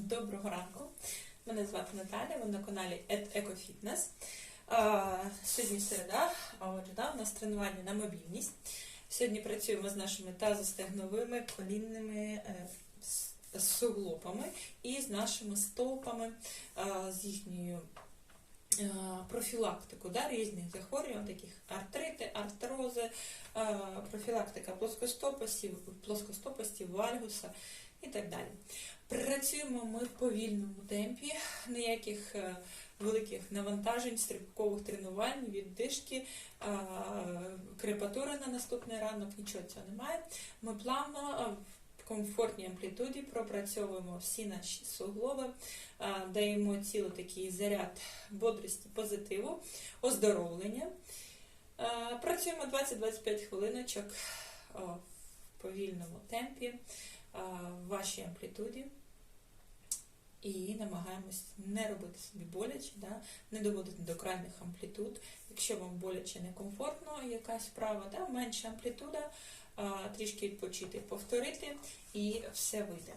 Доброго ранку. Мене звати Наталя, ви на каналі EcoFitness. Сьогодні середа, а отже, да, у нас тренування на мобільність. Сьогодні працюємо з нашими тазостегновими колінними е, с- суглобами і з нашими стопами, з їхньою е, профілактикою да, різних захворювань, таких артрити, артрози, е, профілактика плоскостопості, плоскостопості, вальгуса і так далі. Працюємо ми в повільному темпі, ніяких е, великих навантажень, стрибкових тренувань, віддишки, крепатури на наступний ранок, нічого цього немає. Ми плавно в комфортній амплітуді пропрацьовуємо всі наші суглоби, даємо тілу такий заряд бодрості, позитиву, оздоровлення. Працюємо 20-25 хвилиночок в повільному темпі в вашій амплітуді і намагаємось не робити собі боляче, да? не доводити до крайних амплітуд. Якщо вам боляче некомфортно, якась вправа, да? менша амплітуда, трішки відпочити, повторити і все вийде.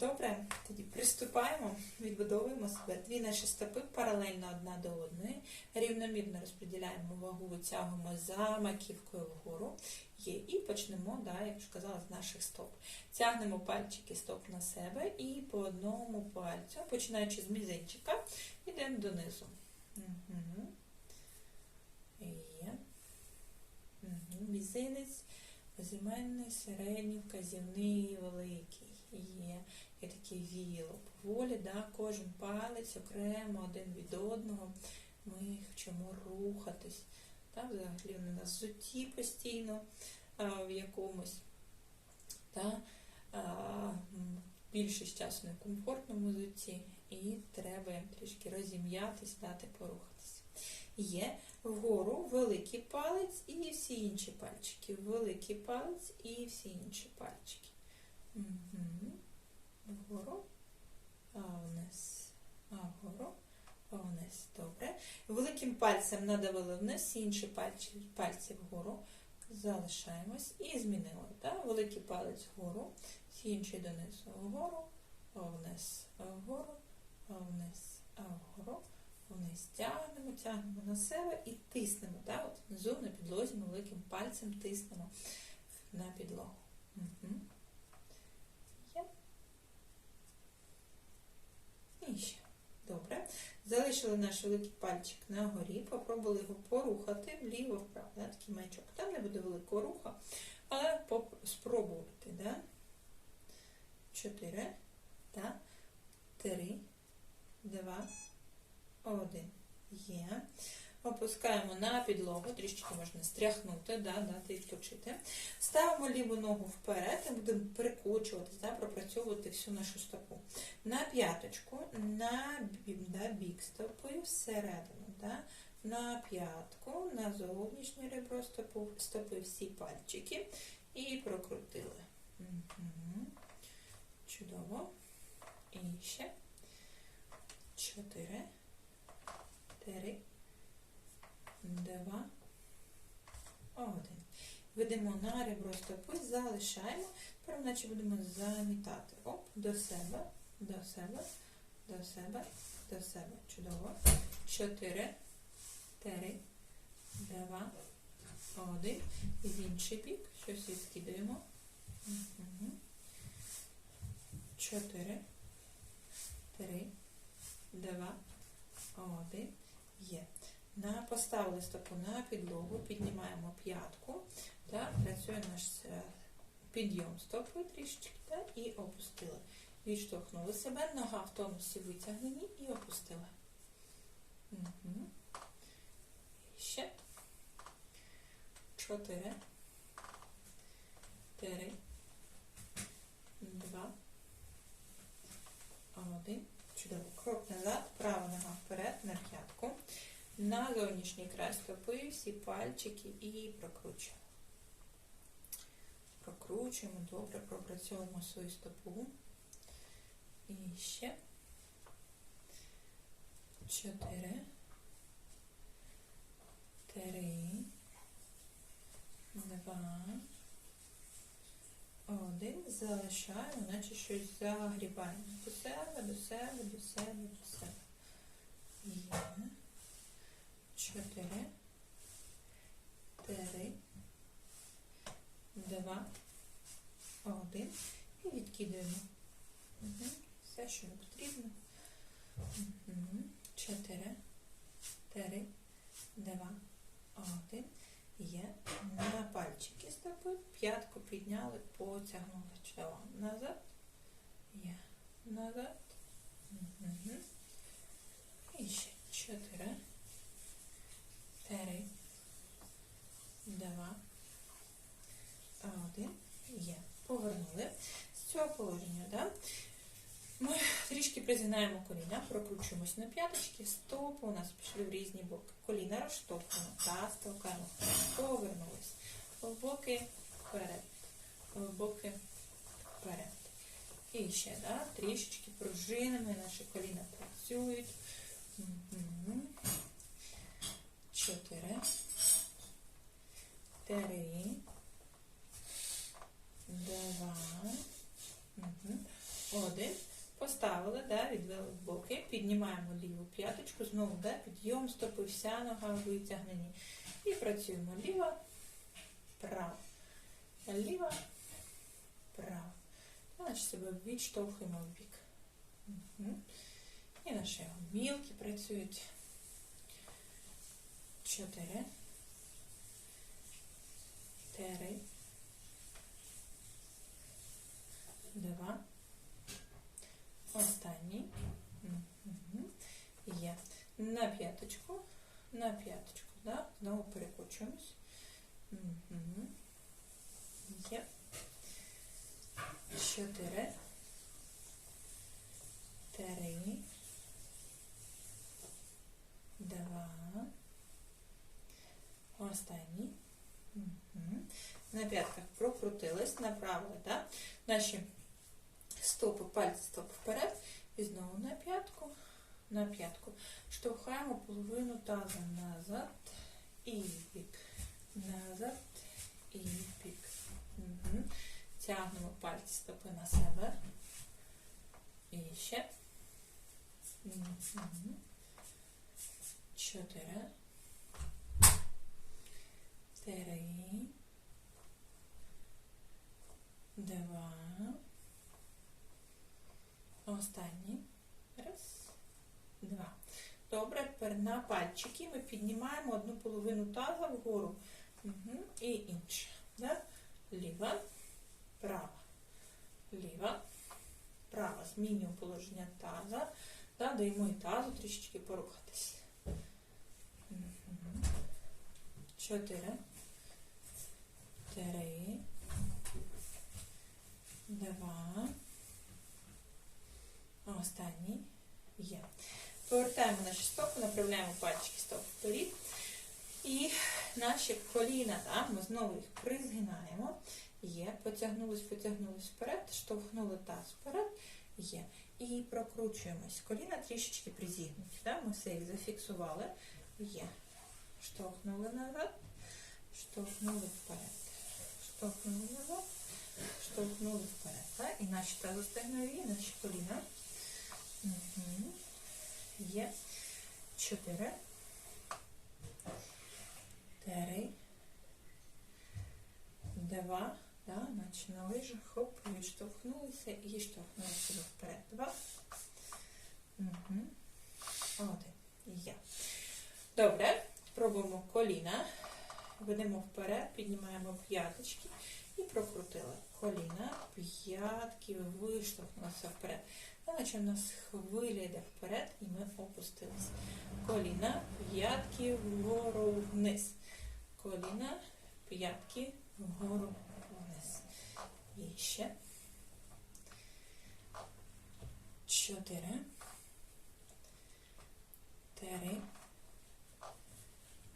Добре, тоді приступаємо, відбудовуємо себе. Дві наші стопи паралельно одна до одної. Рівномірно розподіляємо вагу, витягуємо за маківкою вгору. Є. І почнемо, да, як вже казала, з наших стоп. Тягнемо пальчики стоп на себе і по одному пальцю, починаючи з мізинчика, йдемо донизу. Угу. Є. Угу. Мізинець, безіменний, середній, вказівний, великий. Є. Є таке віло. Поволі, да, кожен палець окремо один від одного. Ми хочемо рухатись. Та, взагалі вони на зуті постійно а, в якомусь. Та, а, більшість часу на комфортному зуті, і треба трішки розім'ятись, дати порухатись. Є вгору великий палець і всі інші пальчики. Великий палець і всі інші пальчики. Вгору, а вниз, а вгору, а вниз. Добре. Великим пальцем надавили вниз, інші пальці, пальці вгору. Залишаємось і змінили. Так? Великий палець вгору, інші донизу. Вгору, вниз, вгору, вниз, вгору, вниз. Тягнемо, тягнемо на себе і тиснемо. Так? От внизу на підлозі великим пальцем тиснемо на підлогу. Угу. Є. І ще. Добре. Залишили наш великий пальчик на горі, попробували його порухати вліво-вправо. Да? Такий маячок. Там не буде великого руха, але спробувати. Да? Чотири, да? три, два, один. Є. Опускаємо на підлогу, трішки можна стряхнути, да, дати відпочити. Ставимо ліву ногу вперед і будемо перекочуватись, да, пропрацьовувати всю нашу стопу. На п'яточку, на да, бік стопи, всередину. Да, на п'ятку, на зовнішнє ребро стопу, стопи всі пальчики і прокрутили. Угу. Чудово. І ще. Чотири. Три. Два. Один. Ведемо на ребро стопи, залишаємо. Тепер будемо замітати. Оп, до себе, до себе, до себе, до себе. Чудово. Чотири, три, два, один. І в інший бік. Щось відкидаємо. Чотири, три, два, один. Є. Поставили стопу на підлогу, піднімаємо п'ятку, працює наш е, підйом стопи трішечки і опустили. Відштовхнули себе, нога в тонусі витягнені і опустили. Угу. Ще. Чотири. Три. Два. Один. Чудово. Крок назад, права нога вперед на п'ятку. На зовнішній край стопи всі пальчики і прокручуємо. Прокручуємо, добре, пропрацьовуємо свою стопу. І ще. Чотири. Три. Два. Один. Залишаємо, наче щось загрібаємо. До себе, до себе, до себе, до себе. Є. Чотири. Три. Два. Один. І відкидаємо. Угу. Все, що не потрібно. Угу. Чотири. Три. Два. Один. Є. На пальчики стопи. П'ятку підняли, потягнули. Чудово. Назад. Є. Назад. Угу. І ще. Чотири три, два, один. Є. Повернули з цього положення. Да? Ми трішки призинаємо коліна, прокручуємось на п'яточки, стопи у нас пішли в різні боки. Коліна розштовхнули, таз толкаємо, повернулись. В боки вперед, в боки вперед. І ще, да, трішечки пружинами наші коліна працюють. Угу. 4, 3, 2, 1. Поставили, да, відвели в боки, піднімаємо ліву п'яточку, знову да, підйом стопи, вся нога витягнені. І працюємо ліва, права, ліва, права. Значить себе відштовхуємо в бік. Угу. І наші гомілки працюють. Чотири. Три. Два. Останній. Є. На п'яточку. На п'яточку. Да? Знову перекочуємось. Мгм. Є. Чотири. Три. Два. Останній. Мгм. На п'ятках прокрутились, направили, да? Наші стопи, пальці стоп вперед. І знову на п'ятку, на п'ятку. Штовхаємо половину таза назад і бік. Назад і в бік. Угу. Тягнемо пальці стопи на себе. І ще. Угу. Чотири. Три. Два. Останній. Раз, два. Добре, тепер на пальчики ми піднімаємо одну половину таза вгору. Угу. І інше. Да? Ліва, права. Ліва, права. Змінюємо положення таза. Да? Даємо і тазу трішечки порухатись. Угу. Чотири. Три. Два. Останній є. Повертаємо наші стопи, направляємо пальчики стоп вперед. І наші коліна, да, ми знову їх призгинаємо. Є. Потягнулись, потягнулись вперед, штовхнули таз вперед. Є. І прокручуємось. Коліна трішечки призігнуті. Да? Ми все їх зафіксували. Є. Штовхнули назад, штовхнули вперед. Штовхнули назад, штовхнули вперед. Да? І наші тазостегнові, наші коліна. Угу. Є. Чотири. Три. Два. Да, наче на лижах. Хоп, відштовхнулися і штовхнулися вперед. Два. Угу. Один. Є. Добре. Пробуємо коліна. Ведемо вперед, піднімаємо п'яточки і прокрутили. Коліна, п'ятки, виштовхнулися вперед. Наче в нас хвиля йде вперед і ми опустилися. Коліна, п'ятки вгору вниз. Коліна, п'ятки вгору вниз. І ще. Чотири. Три.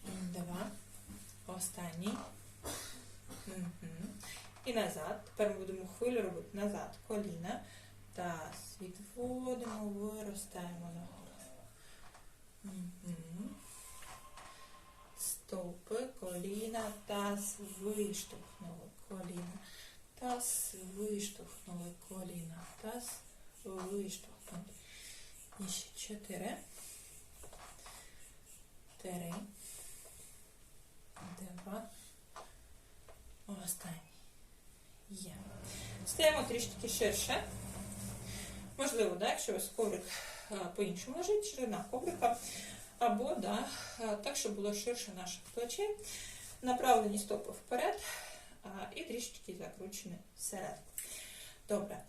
Два. Останній. І назад. Тепер ми будемо хвилю робити назад. Коліна. Таз відводимо, виростаємо нагору. Угу. Стопи, коліна, таз виштовхнули. Коліна, Таз виштовхнули коліна. Таз виштовхнули. І ще чотири. Три. Два. Останній. Є. Стаємо трішки ширше. Можливо, да, якщо у вас коврик по-іншому лежить, ширина коврика. Або да, так, щоб було ширше наших плечей. Направлені стопи вперед а, і трішки закручені всередину. Добре.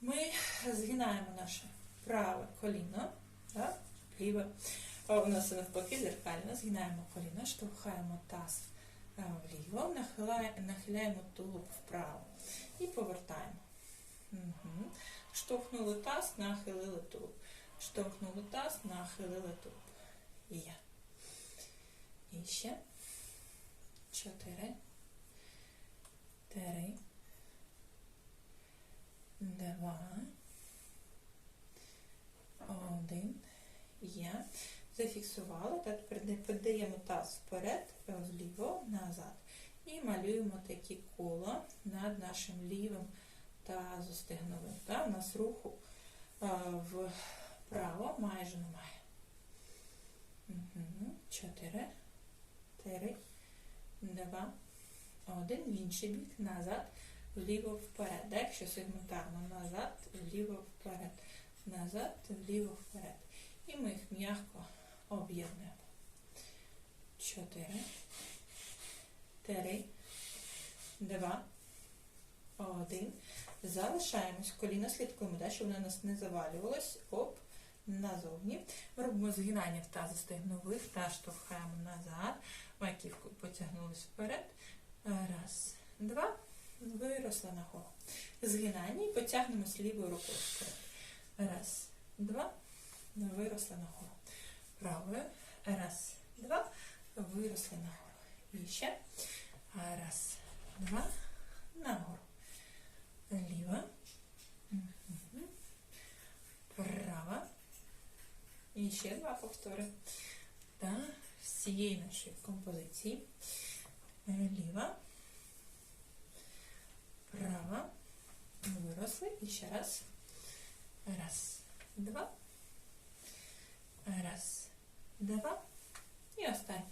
Ми згинаємо наше праве коліно, да, ліве. А У нас навпаки зеркально. Згинаємо коліно, штовхаємо таз вліво, нахиляємо, тулуб вправо і повертаємо. Угу. Штовхнули таз, нахилили тулуб. Штовхнули таз, нахилили тулуб. Є. І ще. Чотири. Три. Два. Один. Є. Зафіксували. Та Тепер подаємо таз вперед, вліво, назад. І малюємо такі кола над нашим лівим. Та? У нас руху вправо майже немає. Чотири. Три. Два. Один. В інший бік. Назад. Вліво вперед. Да? Якщо сегментарно назад, вліво вперед. Назад, вліво вперед. І ми їх м'яко об'єднуємо. Чотири. Три. Два. Один. Залишаємось. Коліна слідкуємо, да, щоб воно нас не завалювалось. Оп. Назовні. Робимо згинання в тазостегнових та штовхаємо назад. Маківкою потягнулись вперед. Раз, два. Виросла нагору. Згинання і потягнемось лівою рукою вперед. Раз, два. Виросла нагору. Правою. Раз, два. Виросли нагору. І ще. Раз, два. Нагору. Ліва. Мгм. Права. І ще два повтори. Та всієї нашої композиції. Ліва. Права. Виросли. І ще раз. Раз, два. Раз, два. І останній.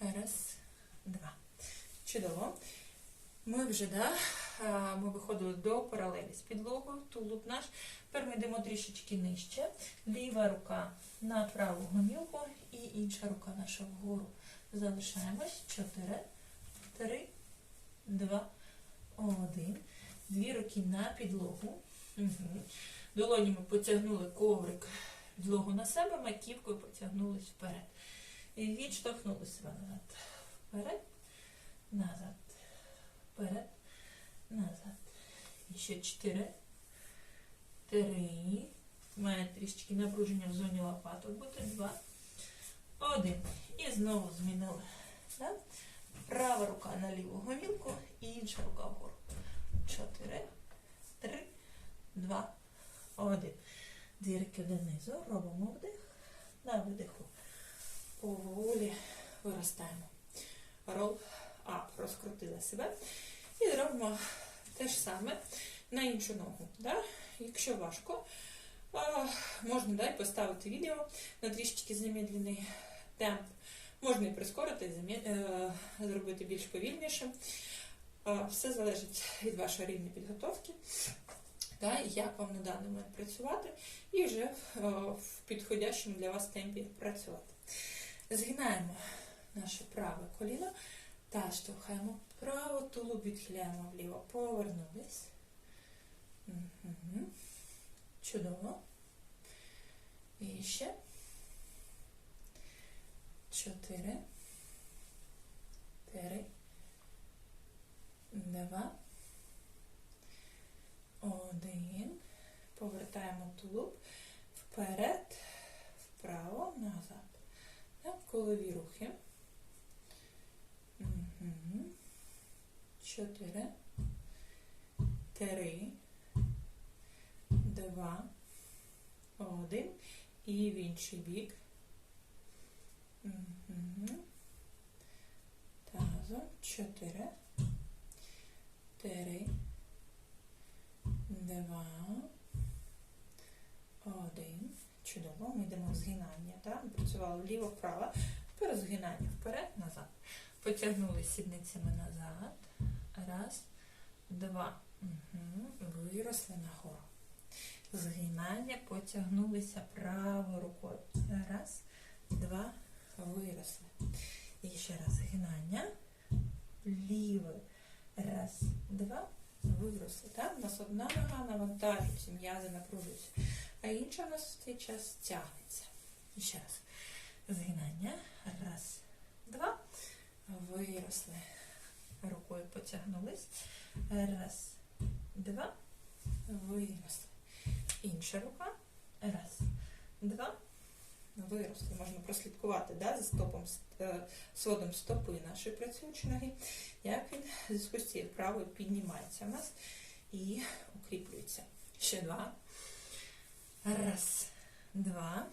Раз, два. Чудово. Ми вже, да, ми виходили до паралелі з підлогою, тулуб наш. Тепер ми йдемо трішечки нижче. Ліва рука на праву гомілку і інша рука наша вгору. Залишаємось. Чотири, три, два, один. Дві руки на підлогу. Угу. Долонями потягнули коврик підлогу на себе, маківкою потягнулись вперед. І відштовхнули себе назад. Вперед, назад, вперед, назад. І ще чотири. Три. Має трішечки напруження в зоні лопаток. Буде два. Один. І знову змінили. Так? Права рука на ліву гомілку і інша рука вгору. Чотири. Три. Два. Один. Дірки донизу. Робимо вдих. На видиху. Поволі виростаємо. Рол ап. Розкрутили себе. І зробимо те ж саме на іншу ногу. Да? Якщо важко, можна да, поставити відео на трішечки замедлений темп. Можна і прискорити, е, зробити більш повільніше. Все залежить від вашого рівня підготовки, да, як вам на даний момент працювати, і вже е, в підходящому для вас темпі працювати. Згинаємо наше праве коліно та штовхаємо вправо, тулуб відхиляємо вліво, повернулись. Чудово. І ще. Чотири. Три. Два. Один. Повертаємо тулуб вперед, вправо, назад. Так, колові рухи. Чотири. Три. Два. Один. І в інший бік. Мгм. Тазом. Чотири. Три. Два, один. Чудово. Ми йдемо в згинання. Так? Ми працювали вліво-вправо. Тепер згинання вперед, назад. Потягнули сідницями назад. Раз, два. Угу. Виросли нагору. Згинання, потягнулися правою рукою. Раз, два, виросли. І ще раз згинання. Лівою. Раз, два, виросли. Так? У нас одна нога навантажується, м'язи напружуються, а інша у нас в цей час тягнеться. Ще раз. Згинання. Раз, два. Виросли. Рукою потягнулись. Раз, два. Виросли. Інша рука. Раз, два. Виросли. Можна прослідкувати да, за стопом, е, сводом стопи нашої працюючої ноги, як він в зв'язку з цією вправою піднімається у нас і укріплюється. Ще два. Раз, два.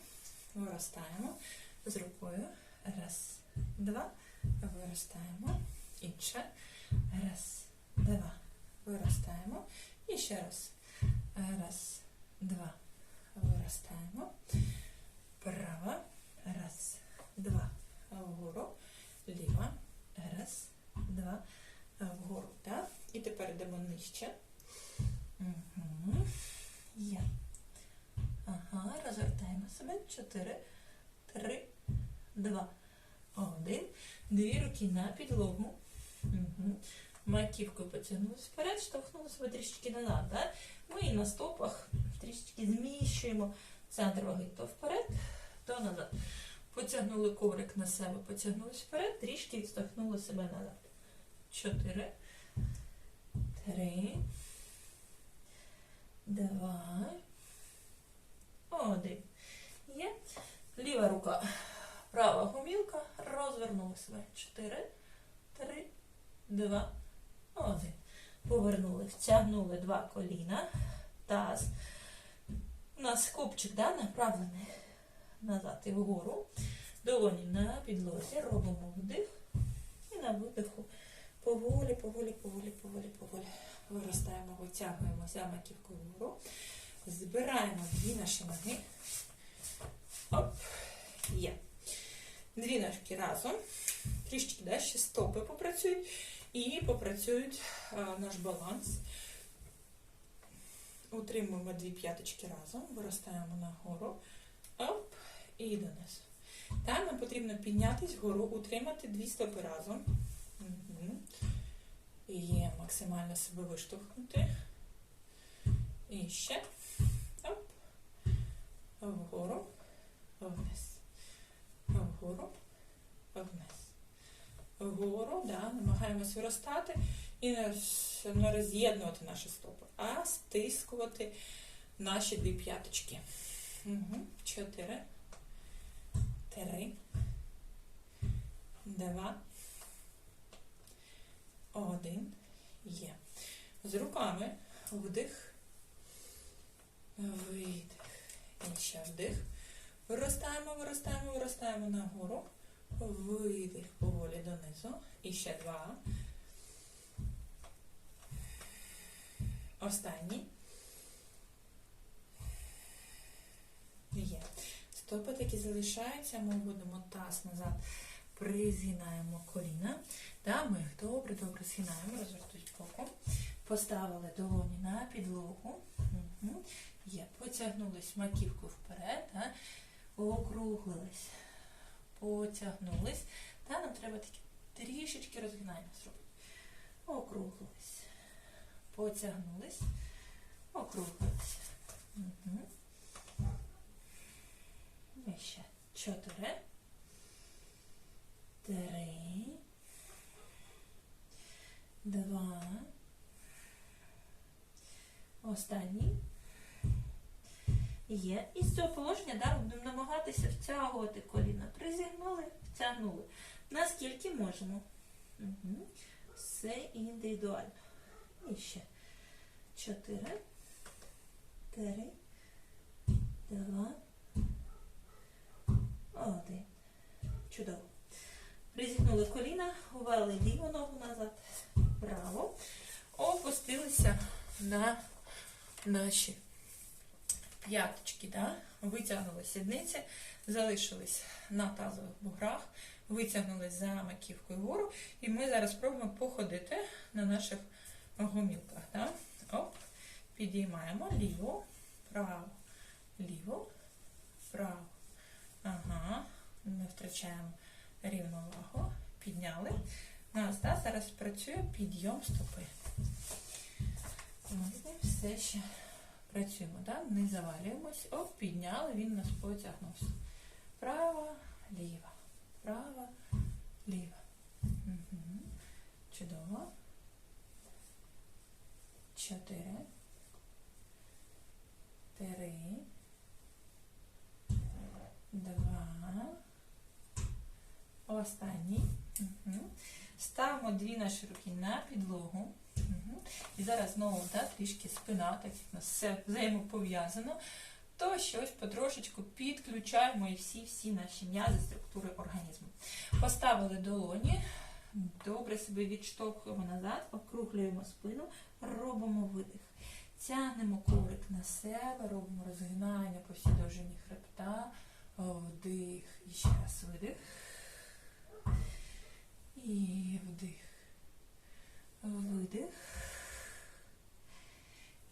Виростаємо з рукою. Раз, два. Виростаємо. Інше. Раз, два. Виростаємо. І ще раз. Раз, два. Виростаємо. Права. Раз, два. Вгору. Ліва. Раз, два. Вгору. Так? І тепер йдемо нижче. Угу. Є. Ага, розвертаємо себе. Чотири, три, два, один. Дві руки на підлогу. Угу. Маківкою потягнулися вперед, штовхнули себе трішечки назад. Да? Ми і на стопах трішечки зміщуємо центр ваги то вперед, то назад. Потягнули коврик на себе, потягнулись вперед, трішки відштовхнули себе назад. Чотири, три, два, один. Є. Ліва рука, права гумілка, розвернули себе. Чотири, три, два, один. Повернули, втягнули два коліна, таз. У нас копчик да, направлений назад і вгору. Долоні на підлозі. Робимо вдих. І на видиху поволі, поволі, поволі, поволі, поволі. Виростаємо, витягуємо за маківку вгору. Збираємо дві наші ноги. Оп. Є. Дві ножки разом. Трішки да, ще стопи попрацюють. І попрацюють а, наш баланс. Утримуємо дві п'яточки разом, виростаємо нагору. Оп, і донизу. Та нам потрібно піднятись вгору, утримати дві стопи разом. Угу. І максимально себе виштовхнути. І ще. Оп. Вгору, вниз. Вгору, вниз. Вгору, да, намагаємось виростати і не, не роз'єднувати наші стопи, а стискувати наші дві п'яточки. Угу. Чотири. Три. Два. Один. Є. З руками вдих. Видих. І ще вдих. Виростаємо, виростаємо, виростаємо нагору. Видих поволі донизу. І ще два. Останній. Є. Стопи такі залишаються, ми будемо таз назад. Призгинаємо коліна. Да, ми їх добре, добре згинаємо, розвертують боком. Поставили долоні на підлогу. Угу. Є. Потягнулись маківку вперед. Да? Округлились. Потягнулись. Та нам треба такі трішечки розгинання зробити. Округлились. Потягнулись. Округлились. Угу. І ще чотири. Три. Два. Останній. Є. І з цього положення да, будемо намагатися втягувати коліна. Призігнули, втягнули. Наскільки можемо. Угу. Все індивідуально. І ще. Чотири. Три. Два. Один. Чудово. Призігнули коліна, увели ліву ногу назад, право. Опустилися на наші п'яточки, да? витягнули сідниці, залишились на тазових буграх, витягнулись за маківкою вгору, і ми зараз спробуємо походити на наших гомілках. Підіймаємо ліву, праву, ліву, праву. Ага, не втрачаємо рівновагу. Підняли. Нас да, зараз працює підйом стопи. Ми з ним все ще працюємо, да? не завалюємось. Оп, підняли, він нас потягнувся. Права, ліва, права, ліва. Угу. Чудово. Чотири. Три. Два. Останній. Ставимо дві наші руки на підлогу. І зараз знову да, трішки спина, так як у нас все взаємопов'язано, то щось потрошечку підключаємо і всі-всі наші м'язи, структури організму. Поставили долоні, добре себе відштовхуємо назад, округлюємо спину, робимо видих. Тягнемо коврик на себе, робимо розгинання по всій довжині хребта, вдих і ще раз видих. І вдих. Видих.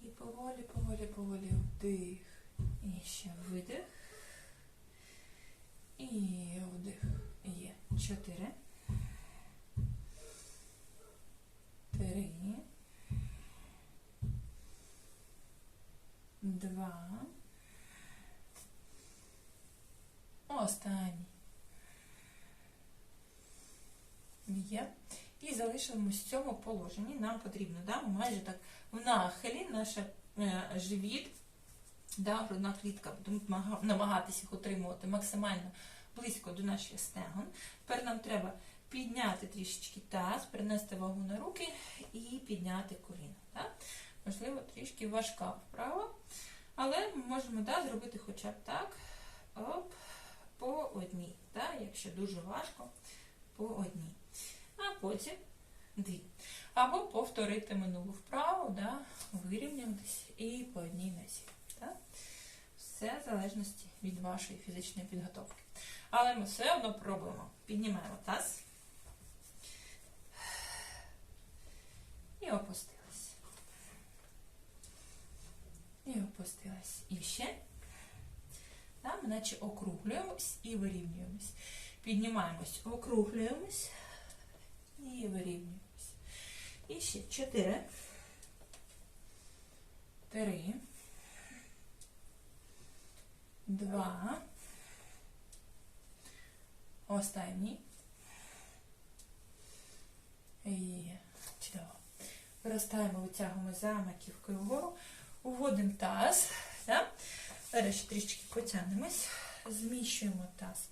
І поволі, поволі, поволі вдих. І ще видих. І вдих. Є. Чотири. Три. Два. Останній. Є. І залишимось в цьому положенні. Нам потрібно, да, майже так в нахилі наш е, живіт, да, грудна клітка, будемо намагатися їх отримувати максимально близько до наших стегон. Тепер нам треба підняти трішечки таз, перенести вагу на руки і підняти коліно. Да? Можливо, трішки важка вправа, але ми можемо да, зробити хоча б так, оп, по одній. Да? Якщо дуже важко, по одній а потім дві. Або повторити минулу вправу, да, вирівнятися і по одній нозі. Да? Все в залежності від вашої фізичної підготовки. Але ми все одно пробуємо. Піднімаємо таз. І опустились. І опустились. І ще. Ми наче округлюємось і вирівнюємось. Піднімаємось, округлюємось і вирівнюємось. І ще чотири. Три. Два. Останній. І чудово. Виростаємо, витягуємо за маківкою вгору. Уводимо таз. Да? Зараз ще трішки потягнемось. Зміщуємо таз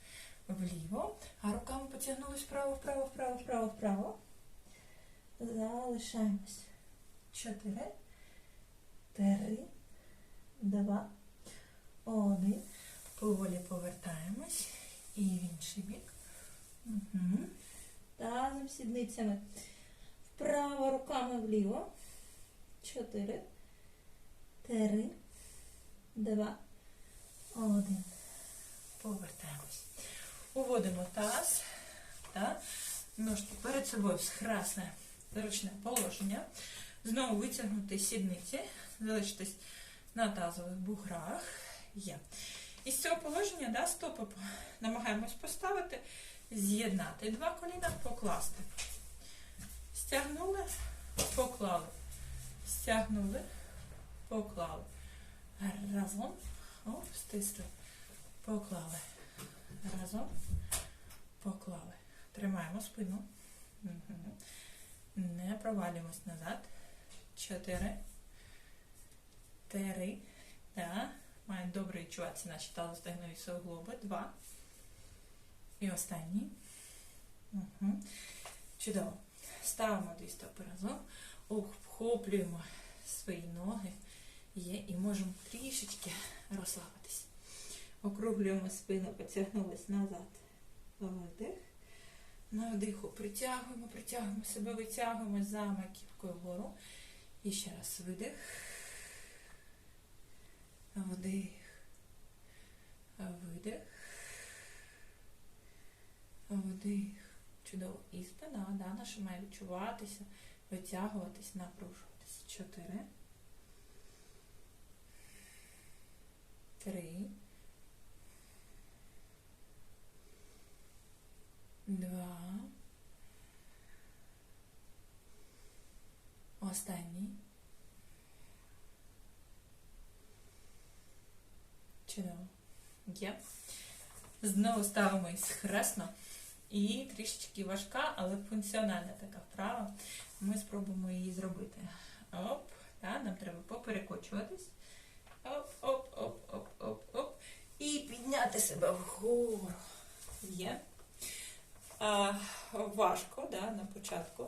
вліво, а руками потягнулись вправо, вправо, вправо, вправо, вправо. Залишаємось. Чотири, три, два, один. Поволі повертаємось. І в інший бік. Угу. Тазом сідницями. Вправо руками вліво. Чотири, три, два, один. Повертаємось. Уводимо таз, ножки перед собою в схрасне зручне положення. Знову витягнути сідниці, залишитись на тазових буграх. Є. І з цього положення да, стопи намагаємось поставити, з'єднати два коліна, покласти. Стягнули, поклали. Стягнули, поклали. Разом. О, стисли. Поклали. Разом поклали. Тримаємо спину. Не провалюємось назад. Чотири. Три. Да. Мають добре відчуватися наші тазостегнові суглоби. Два. І останній. Чудово. Ставимо дві стопи разом. Обхоплюємо свої ноги. Є, і можемо трішечки розслабитись. Округлюємо спину, потягнулись назад. Вдих. На вдиху притягуємо, притягуємо себе, витягуємо за маківкою вгору. І ще раз видих. Вдих. Видих. Вдих. Чудово. І спина, да, наша має відчуватися, витягуватись, напружуватися. Чотири. Три. Два. Останній. Чудово. Є. Знову ставимо схресно. І трішечки важка, але функціональна така вправа. Ми спробуємо її зробити. Оп, да, нам треба поперекочуватись. Оп, оп, підняти себе вгору. Є. А, важко, да, на початку.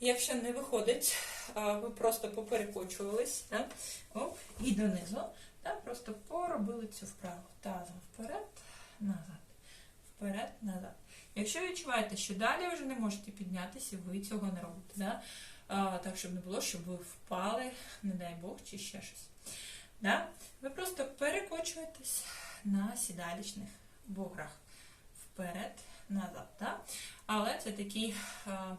Якщо не виходить, а, ви просто поперекочувались, да? Оп, і донизу. Да? Просто поробили цю вправу. Тазом вперед, назад. Вперед, назад. Якщо відчуваєте, що далі вже не можете піднятися, ви цього не робите. Да? А, так, щоб не було, щоб ви впали, не дай Бог, чи ще щось. Да? Ви просто перекочуєтесь на сідалічних буграх. Вперед, назад. Да? Але це такий а,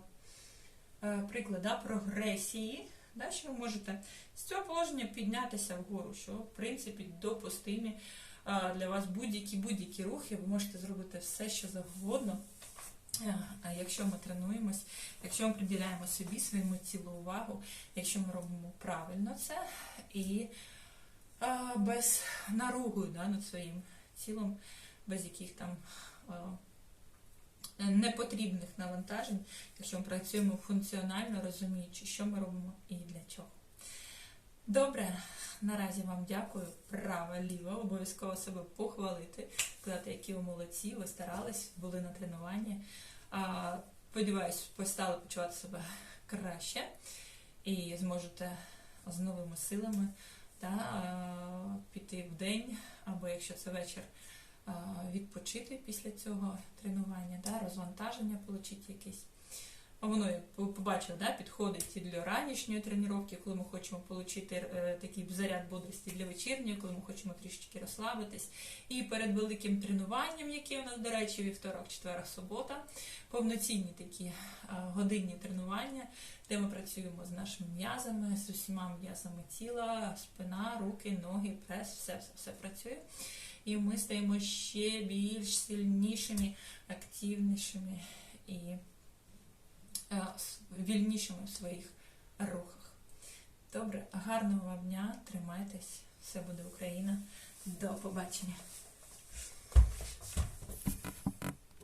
а, приклад да, прогресії, да, що ви можете з цього положення піднятися вгору, що в принципі допустимі а, для вас будь-які будь-які рухи, ви можете зробити все, що завгодно. Е, А якщо ми тренуємось, якщо ми приділяємо собі своєму тілу увагу, якщо ми робимо правильно це і без наругу да, над своїм тілом, без яких там непотрібних навантажень, якщо ми працюємо функціонально, розуміючи, що ми робимо і для чого. Добре, наразі вам дякую. Право, ліво, обов'язково себе похвалити, сказати, які ви молодці, ви старались, були на тренуванні. Сподіваюсь, ви стали почувати себе краще і зможете з новими силами та, а, піти в день, або якщо це вечір, а, відпочити після цього тренування, та, розвантаження отримати якесь. Воно, ви да, підходить і для ранішньої тренування, коли ми хочемо отримати е, такий заряд бодрості для вечірньої, коли ми хочемо трішечки розслабитись. І перед великим тренуванням, яке у нас, до речі, вівторок, четверг, субота, повноцінні такі годинні тренування, де ми працюємо з нашими м'язами, з усіма м'язами тіла, спина, руки, ноги, прес, все, все, все працює. І ми стаємо ще більш сильнішими, активнішими і вільнішими в своїх рухах. Добре, гарного вам дня, тримайтесь, все буде Україна. До побачення.